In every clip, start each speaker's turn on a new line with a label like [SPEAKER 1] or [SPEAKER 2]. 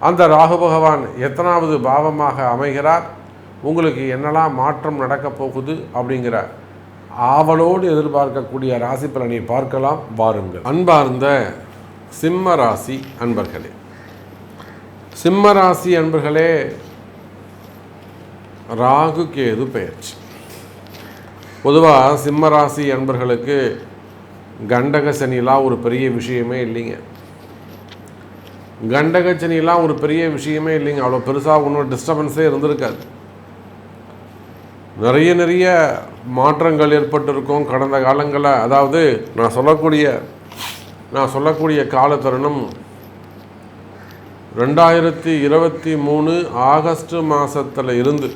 [SPEAKER 1] அந்த ராகு பகவான் எத்தனாவது பாவமாக அமைகிறார்? உங்களுக்கு என்னெல்லாம் மாற்றம் நடக்கப் போகுது? அப்படிங்கிற ஆவலோடு எதிர்பார்க்கக்கூடிய ராசி பலனை பார்க்கலாம் வாருங்கள். அன்பார்ந்த சிம்ம ராசி அன்பர்களே. சிம்ம ராசி அன்பர்களே ராகு கேது பெயர்ச்சி. பொதுவாக சிம்ம ராசி அன்பர்களுக்கு கண்டக சனிலாம் ஒரு பெரிய விஷயமே இல்லைங்க. கண்டகச்சனிலாம் ஒரு பெரிய விஷயமே இல்லைங்க. அவ்வளோ பெருசாக ஒன்றும் டிஸ்டர்பன்ஸே இருந்திருக்காது. நிறைய நிறைய மாற்றங்கள் ஏற்பட்டிருக்கும். கடந்த காலங்களில் அதாவது நான் சொல்லக்கூடிய நான் சொல்லக்கூடிய கால தருணம் ரெண்டாயிரத்தி இருபத்தி மூணு ஆகஸ்ட் மாதத்தில் இருந்து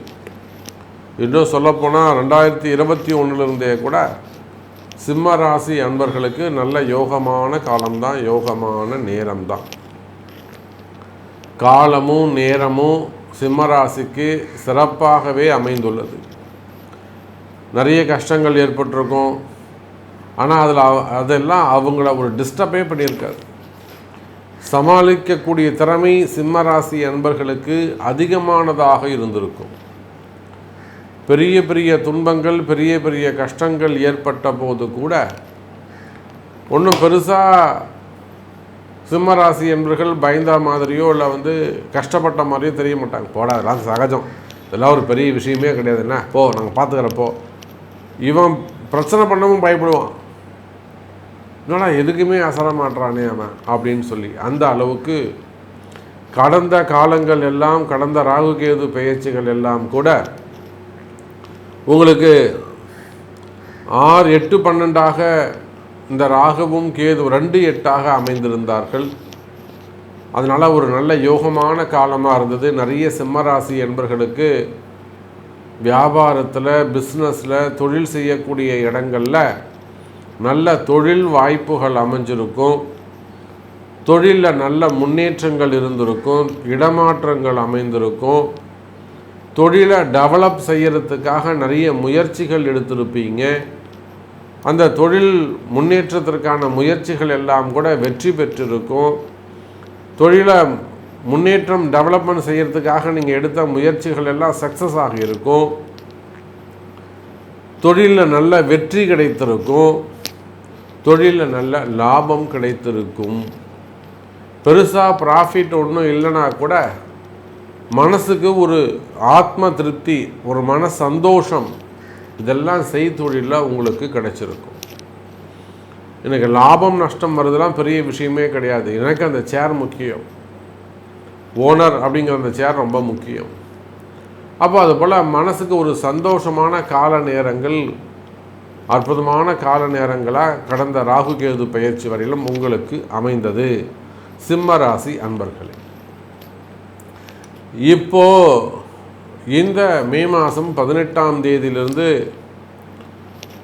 [SPEAKER 1] இன்னும் சொல்லப்போனால் ரெண்டாயிரத்தி இருபத்தி ஒன்றுலேருந்தே கூட சிம்ம ராசி அன்பர்களுக்கு நல்ல யோகமான காலம்தான் யோகமான நேரம்தான். காலமும் நேரமும் சிம்மராசிக்கு சிறப்பாகவே அமைந்துள்ளது. நிறைய கஷ்டங்கள் ஏற்பட்டிருக்கும். ஆனால் அதில் அதெல்லாம் அவங்கள ஒரு டிஸ்டர்பே பண்ணியிருக்காரு. சமாளிக்கக்கூடிய திறமை சிம்மராசி என்பர்களுக்கு அன்பர்களுக்கு அதிகமானதாக இருந்திருக்கும். பெரிய பெரிய துன்பங்கள் பெரிய பெரிய கஷ்டங்கள் ஏற்பட்ட போது கூட ஒன்றும் பெருசாக சிம்மராசி என்பர்கள் பயந்தா மாதிரியோ இல்லை வந்து கஷ்டப்பட்ட மாதிரியோ தெரிய மாட்டாங்க. போடா அதெல்லாம் சகஜம். இதெல்லாம் ஒரு பெரிய விஷயமே கிடையாது. என்ன? போ நாங்கள் பார்த்துக்கிறப்போ இவன் பிரச்சனை பண்ணவும் பயப்படுவான். என்னடா எதுக்குமே அசர மாட்டானே அவன் அப்படின்னு சொல்லி. அந்த அளவுக்கு கடந்த காலங்கள் எல்லாம் கடந்த ராகுகேது பெயர்ச்சிகள் எல்லாம் கூட உங்களுக்கு ஆறு எட்டு பன்னெண்டாக இந்த ராகுவும் கேது ரெண்டு எட்டாக அமைந்திருந்தார்கள். அதனால் ஒரு நல்ல யோகமான காலமாக இருந்தது. நிறைய சிம்மராசி என்பர்களுக்கு வியாபாரத்தில் பிஸ்னஸில் தொழில் செய்யக்கூடிய இடங்களில் நல்ல தொழில் வாய்ப்புகள் அமைஞ்சிருக்கும். தொழிலில் நல்ல முன்னேற்றங்கள் இருந்திருக்கும். இடமாற்றங்கள் அமைந்திருக்கும். தொழிலை டெவலப் செய்கிறதுக்காக நிறைய முயற்சிகள் எடுத்திருப்பீங்க. அந்த தொழில் முன்னேற்றத்திற்கான முயற்சிகள் எல்லாம் கூட வெற்றி பெற்றிருக்கும். தொழிலை முன்னேற்றம் டெவலப்மெண்ட் செய்கிறதுக்காக நீங்கள் எடுத்த முயற்சிகள் எல்லாம் சக்ஸஸ் ஆகியிருக்கும் தொழிலில் நல்ல வெற்றி கிடைத்திருக்கும். தொழிலில் நல்ல லாபம் கிடைத்திருக்கும். பெருசாக ப்ராஃபிட் ஒன்றும் இல்லைனா கூட மனசுக்கு ஒரு ஆத்ம திருப்தி ஒரு மன சந்தோஷம் இதெல்லாம் செய்தொழிலில் உங்களுக்கு கிடைச்சிருக்கும். எனக்கு லாபம் நஷ்டம் வருதுலாம் பெரிய விஷயமே கிடையாது. எனக்கு அந்த சேர் முக்கியம். ஓனர் அப்படிங்கிற அந்த சேர் ரொம்ப முக்கியம். அப்போ அது போல் மனசுக்கு ஒரு சந்தோஷமான கால நேரங்கள் அற்புதமான கால நேரங்களாக கடந்த ராகு கேது பயிற்சி வரையிலும் உங்களுக்கு அமைந்தது. சிம்ம ராசி அன்பர்களே. இப்போது இந்த மே மாதம் பதினெட்டாம் தேதியிலிருந்து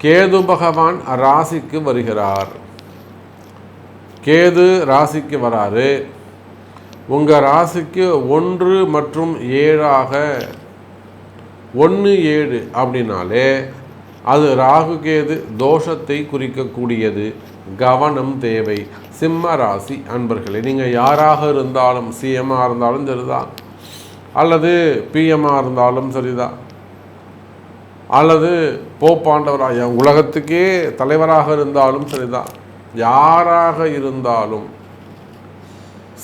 [SPEAKER 1] கேது பகவான் ராசிக்கு வருகிறார். கேது ராசிக்கு வராரு. உங்கள் ராசிக்கு ஒன்று மற்றும் ஏழாக ஒன்று ஏழு அப்படின்னாலே அது ராகு கேது தோஷத்தை குறிக்கக்கூடியது. கவனம் தேவை. சிம்ம ராசி அன்பர்களே நீங்கள் யாராக இருந்தாலும் சிஎம்மாக இருந்தாலும் சரிதான். அல்லது பிஎம்மாக இருந்தாலும் சரிதான். அல்லது போப்பாண்டவராக உலகத்துக்கே தலைவராக இருந்தாலும் சரிதான். யாராக இருந்தாலும்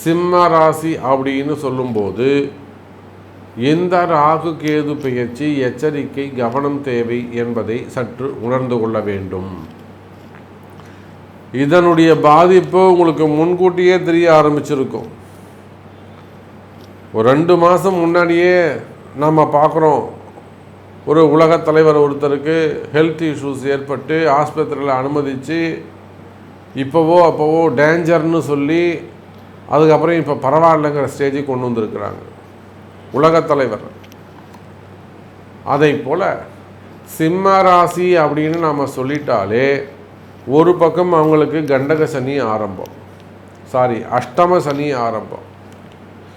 [SPEAKER 1] சிம்ம ராசி அப்படின்னு சொல்லும்போது இந்த ராகு கேது பெயர்ச்சி எச்சரிக்கை கவனம் தேவை என்பதை சற்று உணர்ந்து கொள்ள வேண்டும். இதனுடைய பாதிப்பு உங்களுக்கு முன்கூட்டியே தெரிய ஆரம்பிச்சிருக்கும். ஒரு ரெண்டு மாதம் முன்னாடியே நம்ம பார்க்குறோம். ஒரு உலக தலைவர் ஒருத்தருக்கு ஹெல்த் இஷ்யூஸ் ஏற்பட்டு ஆஸ்பத்திரியில் அனுமதித்து இப்போவோ அப்போவோ டேஞ்சர்னு சொல்லி அதுக்கப்புறம் இப்போ பரவாயில்லைங்கிற ஸ்டேஜுக்கு கொண்டு வந்திருக்கிறாங்க. உலகத் தலைவர். அதை போல் சிம்ம ராசி அப்படின்னு நாம் சொல்லிட்டாலே ஒரு பக்கம் அவங்களுக்கு கண்டக சனி ஆரம்பம். சாரி அஷ்டம சனி ஆரம்பம்.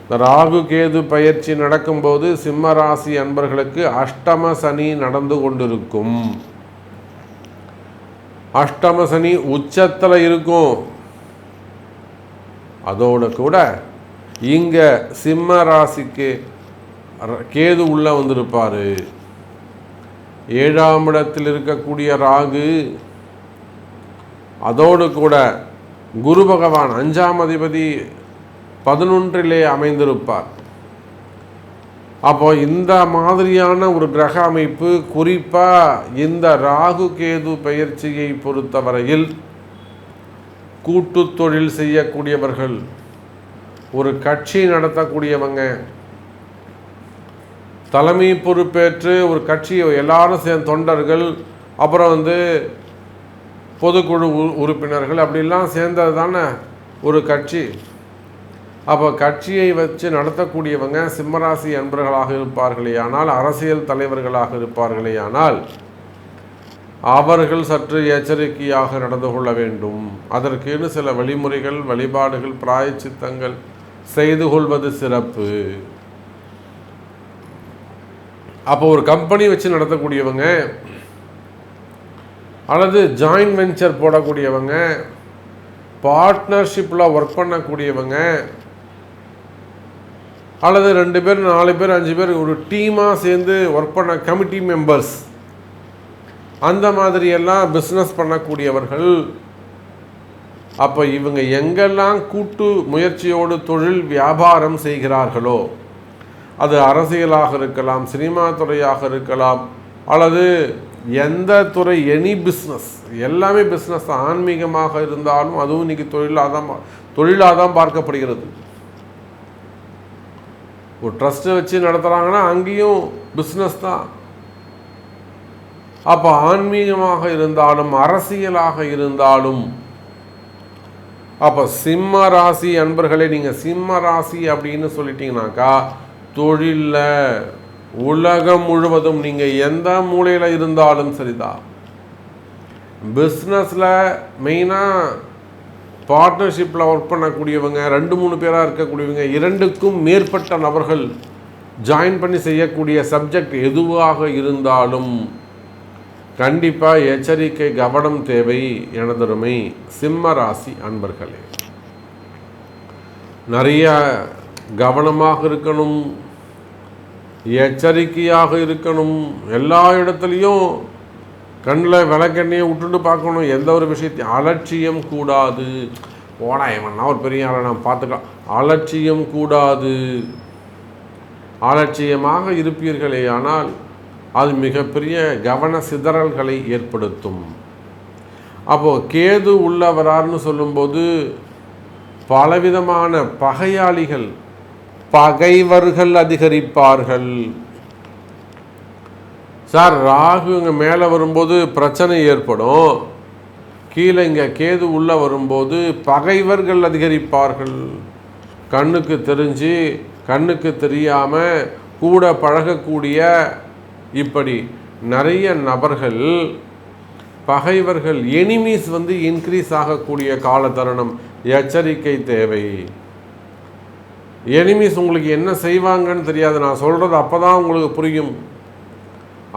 [SPEAKER 1] இந்த ராகு கேது பயிற்சி நடக்கும்போது சிம்ம ராசி அன்பர்களுக்கு அஷ்டம சனி நடந்து கொண்டிருக்கும். அஷ்டம சனி உச்சத்தில் இருக்கும். அதோடு கூட இங்கே சிம்ம ராசிக்கு கேது உள்ளே வந்திருப்பார். ஏழாம் இடத்தில் இருக்கக்கூடிய ராகு அதோடு கூட குரு பகவான் அஞ்சாம் அதிபதி பதினொன்றிலே அமைந்திருப்பார். அப்போ இந்த மாதிரியான ஒரு கிரக அமைப்பு குறிப்பாக இந்த ராகு கேது பயிற்சியை பொறுத்தவரையில் கூட்டு தொழில் செய்யக்கூடியவர்கள் ஒரு கட்சி நடத்தக்கூடியவங்க தலைமை பொறுப்பேற்று ஒரு கட்சியை எல்லாரும் சேர்ந்த தொண்டர்கள் அப்புறம் வந்து பொதுக்குழு உறுப்பினர்கள் அப்படிலாம் சேர்ந்தது தானே ஒரு கட்சி. அப்போ கட்சியை வச்சு நடத்தக்கூடியவங்க சிம்மராசி அன்பர்களாக இருப்பார்களே ஆனால் அரசியல் தலைவர்களாக இருப்பார்களே ஆனால் அவர்கள் சற்று எச்சரிக்கையாக நடந்து கொள்ள வேண்டும். அதற்குன்னு சில வழிமுறைகள் வழிபாடுகள் பிராயச்சித்தங்கள் செய்து கொள்வது சிறப்பு. அப்போ ஒரு கம்பெனி வச்சு நடத்தக்கூடியவங்க அல்லது ஜாயின்ட் வெஞ்சர் போடக்கூடியவங்க பார்ட்னர்ஷிப்பில் ஒர்க் பண்ணக்கூடியவங்க அல்லது ரெண்டு பேர் நாலு பேர் அஞ்சு பேர் ஒரு டீமாக சேர்ந்து ஒர்க் பண்ண கமிட்டி மெம்பர்ஸ் அந்த மாதிரியெல்லாம் பிஸ்னஸ் பண்ணக்கூடியவர்கள். அப்போ இவங்க எங்கெல்லாம் கூட்டு முயற்சியோடு தொழில் வியாபாரம் செய்கிறார்களோ அது அரசியலாக இருக்கலாம் சினிமா துறையாக இருக்கலாம் அல்லது எந்த துறை எனி பிஸ்னஸ் எல்லாமே பிஸ்னஸ் ஆன்மீகமாக இருந்தாலும் அதுவும் இன்றைக்கி தொழிலாக தான் தொழிலாக தான் பார்க்கப்படுகிறது. ஒரு ட்ரஸ்ட்டு வச்சு நடத்துகிறாங்கன்னா அங்கேயும் பிஸ்னஸ் தான். அப்போ ஆன்மீகமாக இருந்தாலும் அரசியலாக இருந்தாலும் அப்போ சிம்ம ராசி அன்பர்களே நீங்கள் சிம்ம ராசி அப்படின்னு சொல்லிட்டீங்கனாக்கா தொழிலில் உலகம் முழுவதும் நீங்கள் எந்த மூலையில் இருந்தாலும் சரிதான். பிஸ்னஸில் மெயினாக பார்ட்னர்ஷிப்பில் ஒர்க் பண்ணக்கூடியவங்க ரெண்டு மூணு பேராக இருக்கக்கூடியவங்க இரண்டுக்கும் மேற்பட்ட நபர்கள் ஜாயின் பண்ணி செய்யக்கூடிய சப்ஜெக்ட் எதுவாக இருந்தாலும் கண்டிப்பாக எச்சரிக்கை கவனம் தேவை எனதருமை சிம்ம ராசி அன்பர்களே. நிறைய கவனமாக இருக்கணும் எச்சரிக்கையாக இருக்கணும். எல்லா இடத்துலையும் கண்ணில் விளக்கெண்ணையை விட்டுட்டு பார்க்கணும். எந்த ஒரு விஷயத்தையும் அலட்சியம் கூடாது. ஓடா இவன்னா ஒரு பெரிய ஆளை? நான் பார்த்துக்கலாம். அலட்சியம் கூடாது. அலட்சியமாக இருப்பீர்களே ஆனால் அது மிகப்பெரிய கவன சிதறல்களை ஏற்படுத்தும். அப்போது கேது உள்ளவரார்னு சொல்லும்போது பலவிதமான பகையாளிகள் பகைவர்கள் அதிகரிப்பார்கள். சார் ராகு இங்கே மேலே வரும்போது பிரச்சனை ஏற்படும். கீழே இங்கே கேது உள்ளே வரும்போது பகைவர்கள் அதிகரிப்பார்கள். கண்ணுக்கு தெரிஞ்சு கண்ணுக்கு தெரியாமல் கூட பழகக்கூடிய இப்படி நிறைய நபர்கள் பகைவர்கள் எனிமீஸ் வந்து இன்க்ரீஸ் ஆகக்கூடிய கால தருணம் எச்சரிக்கை தேவை. எனிமீஸ் உங்களுக்கு என்ன செய்வாங்கன்னு தெரியாது. நான் சொல்கிறது அப்போ தான் உங்களுக்கு புரியும்.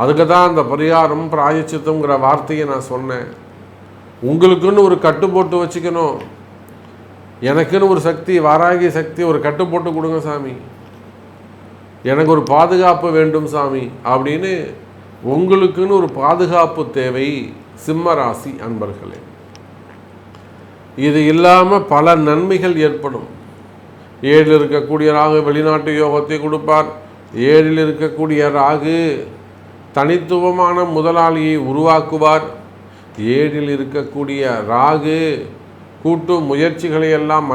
[SPEAKER 1] அதுக்கு தான் அந்த பரிகாரம் பிராயச்சித்தங்கிற வார்த்தையை நான் சொன்னேன். உங்களுக்குன்னு ஒரு கட்டு போட்டு வச்சுக்கணும். எனக்குன்னு ஒரு சக்தி வாராகி சக்தி ஒரு கட்டு போட்டு கொடுங்க சாமி. எனக்கு ஒரு பாதுகாப்பு வேண்டும் சாமி அப்படின்னு உங்களுக்குன்னு ஒரு பாதுகாப்பு தேவை சிம்ம ராசி அன்பர்களே. இது இல்லாமல் பல நன்மைகள் ஏற்படும். ஏழில் இருக்கக்கூடிய ராகு வெளிநாட்டு யோகத்தை கொடுப்பார். ஏழில் இருக்கக்கூடிய ராகு தனித்துவமான முதலாளியை உருவாக்குவார். ஏழில் இருக்கக்கூடிய ராகு கூட்டு முயற்சிகளை எல்லாம்